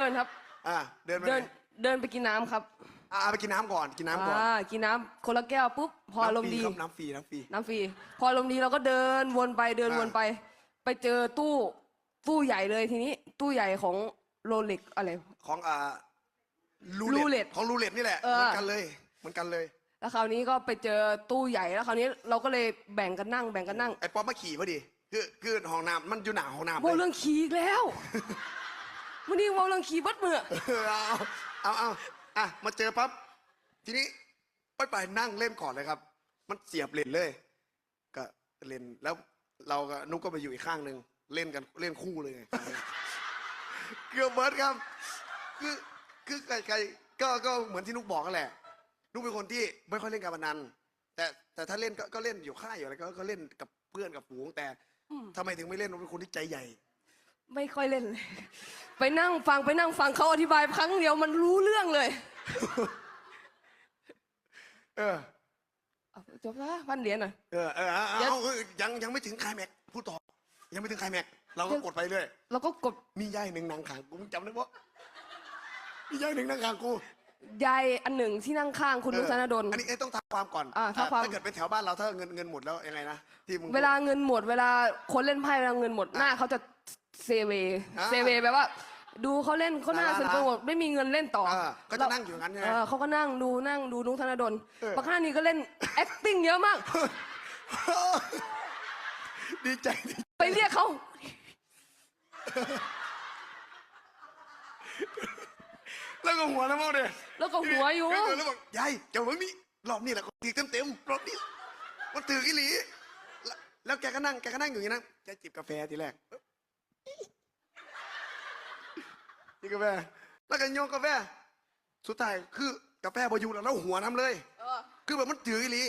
เดินครับ อ่าเดินไปเดิไหนนเดินไปกินน้ำครับอ่าไปกินน้ำก่อนกินน้ำก่อนอ่ากินน้ำคนละแก้วปุ๊บพออารมณ์ดี น้ำฟรีครับน้ำฟรีน้ำฟรีพออารมณ์ดีเราก็เดินวนไปเดินอ่า วนไป ไปเจอตู้ตู้ใหญ่เลยทีนี้ ตู้ใหญ่ของโรเล็กอะไร ของอ่ารูเล็ตของรูเล็ตนี่แหละเอเหอมือนกันเลยเหมือนกันเลยแล้วคราวนี้ก็ไปเจอตู้ใหญ่แล้วคราวนี้เราก็เลยแบ่งกันนั่งแบ่งกันนั่งไอ้ป๊อปมาขี่พอดี คือคือห้องน้ำมันอยู่หนาห้องน้ำว่าเลยเรื่องขี่อีกแล้ว วันนี้ว่าเรื่องขี่เบัดมือเออเอาเอาเอาอะมาเจอปั๊บทีนี้ไปไปนั่งเล่นก่อนเลยครับ มันเสียบเลนเลย ก็เล่นแล้วเราก็นุกก็ไปอยู่อีกข้างหนึ่งเล่นกันเล่นคู่เลยไงเกือบเบิร์ดครับ คือคือใครใครก็ก็เหมือนที่นุกบอกกันแหละนุกเป็นคนที่ไม่ค่อยเล่นการพนัน แต่แต่ถ้าเล่นก็ก็เล่นอยู่ค่ายอยู่อะไรก็ก็เล่นกับเพื่อนกับฝูงแต่ทำไมถึงไม่เล่นนุกเป็นคนที่ใจใหญ่ ไม่ค่อยเล่นเลย ไปนั่งฟังไปนั่งฟังเขาอธิบายครั้งเดียวมันรู้เรื่องเลย เออเอาจบละพันเหรียญหน่อย เออเออเอาเดี๋ยว เอาเอายังยังไม่ถึงไคลายแม็กซ์พูดต่อ ยังไม่ถึงไคลายแม็กซ์เราก็กดไปเรื่อยแล้วก็กดมีย่ายหนึ่งนางขางกูมึงจำได้ปะมีย่ายหนึ่งนางขางกูยายอันหนึ่งที่นั่งข้างคุณนุกธนดล อันนี้เอ้ยต้องทำความก่อนอ่าท้าความ ถ้าเกิดเป็นแถวบ้านเราถ้าเงินเงินหมดแล้วยังไงนะที่มึงเวลาเงินหมด เวลาคนเล่นไพ่เวลาเงินหมดหน้าเขาจะ เซเวอ่าเซเวแปลว่า ดูเขาเล่นเขาหน้าอ่าสนุกหมดไม่มีเงินเล่นต่ออ่าก็จะนั่งอยู่อย่างนั้นใช่ไหมเออเขาก็นั่งดูนั่งดูนุกธนดลเออบางครั้งนี่ก็เล่น acting เยอะมาก ดีใจดีไปเรียกเขาแล้วก็หัวแล้วมั้งเนี่ยแล้วก็หัวอยู่ แล้วแล้วบอกยายเจ้ามึงนี่รอบนี้แหละก็ตีเต็มเต็มๆรอบนี้มันตื่นอีหลีแล้วแล้วแกก็นั่งแกก็นั่งอยู่อย่างนั้นแกจิบกาแฟทีแรกจิบ กาแฟ แล้วก็โยนกาแฟ สุดท้ายคือกาแฟบอยูแล้วแล้วหัวน้ำเลยคือแบบมันถืออีหลี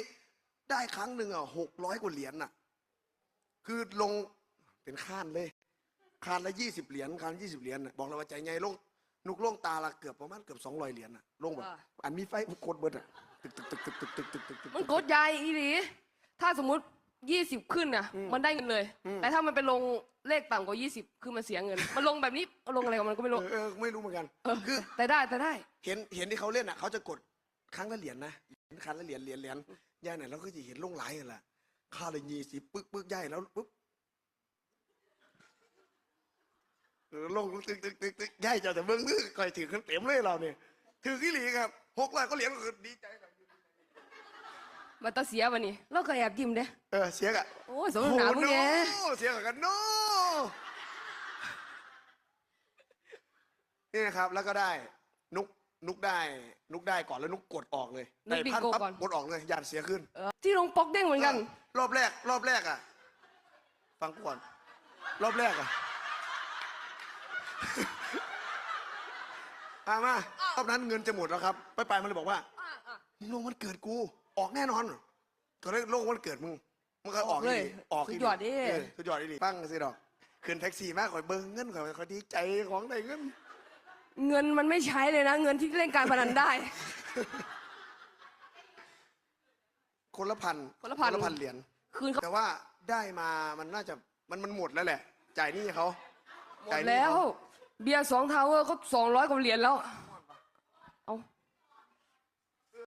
ได้ครั้งหนึ่งอะหกร้อยกว่าเหรียญน่ะ คือลงเป็นข้านเลยคานละยี่สิบเหรียญคานยี่สิบเหรียญน่ะบอกเลยว่าใจใหญ่ลงนุกลงตาละเกือบประมาณเกือบสองร้อยเหรียญน่ะลงแบบอ่า อันมีไฟมันกดเบิดอะตึกตึกตึกตึกตึกตึกตึกตึกตึกมันกดยายอีหลีถ้าสมมุติ ยี่สิบขึ้นน่ะ มันได้เงินเลย แต่ถ้ามันไปลงเลขต่ำกว่ายี่สิบคือมันเสียเงิน มันลงแบบนี้ลงอะไรของมันก็ไม่เอรู้อเออไม่รู้เหมือนกันเออคือแต่ได้แต่ได้ เห็นเห็นที่เขาเล่นอะเขาจะกดครั้งละเหรียญนะครั้งละเหรียญเหรียญเหรียญย่ายไหนเราก็จะเห็นลงหลายกันแหละค่าละยี่สิบปึ๊กปึ๊กย่ายแล้วปุ๊บเออลงตึกตึกตึกตึกย่ายเจ้าแต่เบิ้งมือคอยถือขึ้นเต็มเลยเราเนี่ยถือกี่หลีครับหกร้อยก็เหรียญก็คือดีใจครั บมันตาเสียวันนี้เราก็แอบยิ้มเด้เออเสียกะโอ้ยสมน้ำหนาพวกแกโอ้เสียกันโนนี่นะครับแล้วก็ได้ นุกนุกได้ นุกได้ก่อนแล้วนุกกดออกเลยนุกบิงโกได้พัก่อนกดออกเลยยานเสียขึ้นเออที่ลงป๊อกเด้งเหมือนกัน รอบแรก รอบแรกอะ ฟังกูก่อน รอบแรกอะอามารอบนั้นเงินจะหมดแล้วครับ ไปไปมันเลยบอกว่ามึงลงวันเกิดกู ออกแน่นอนก็เลยลงวันเกิดมึงมันก็ออกออกเลย ออกสุดยอดดิเสุดยอดดิปั้งสิดอกขึ้นแท็กซี่มากข่อยเบิ้งเงินข่อยข่อยดีใจของได้เงิน เงินมันไม่ใช้เลยนะ เงินที่เล่นการพนันได้ คนละพันคนละพันคนละพันเหรียญคืนเขาแต่ว่าได้มามันน่าจะมันมันหมดแล้วแหละ จ่ายหนี้เขาหมจ่าดยหนี้แล้วเขาเบียร์สองทาวเวอร์ก็สองร้อยกว่าเหรียญแล้ว เอา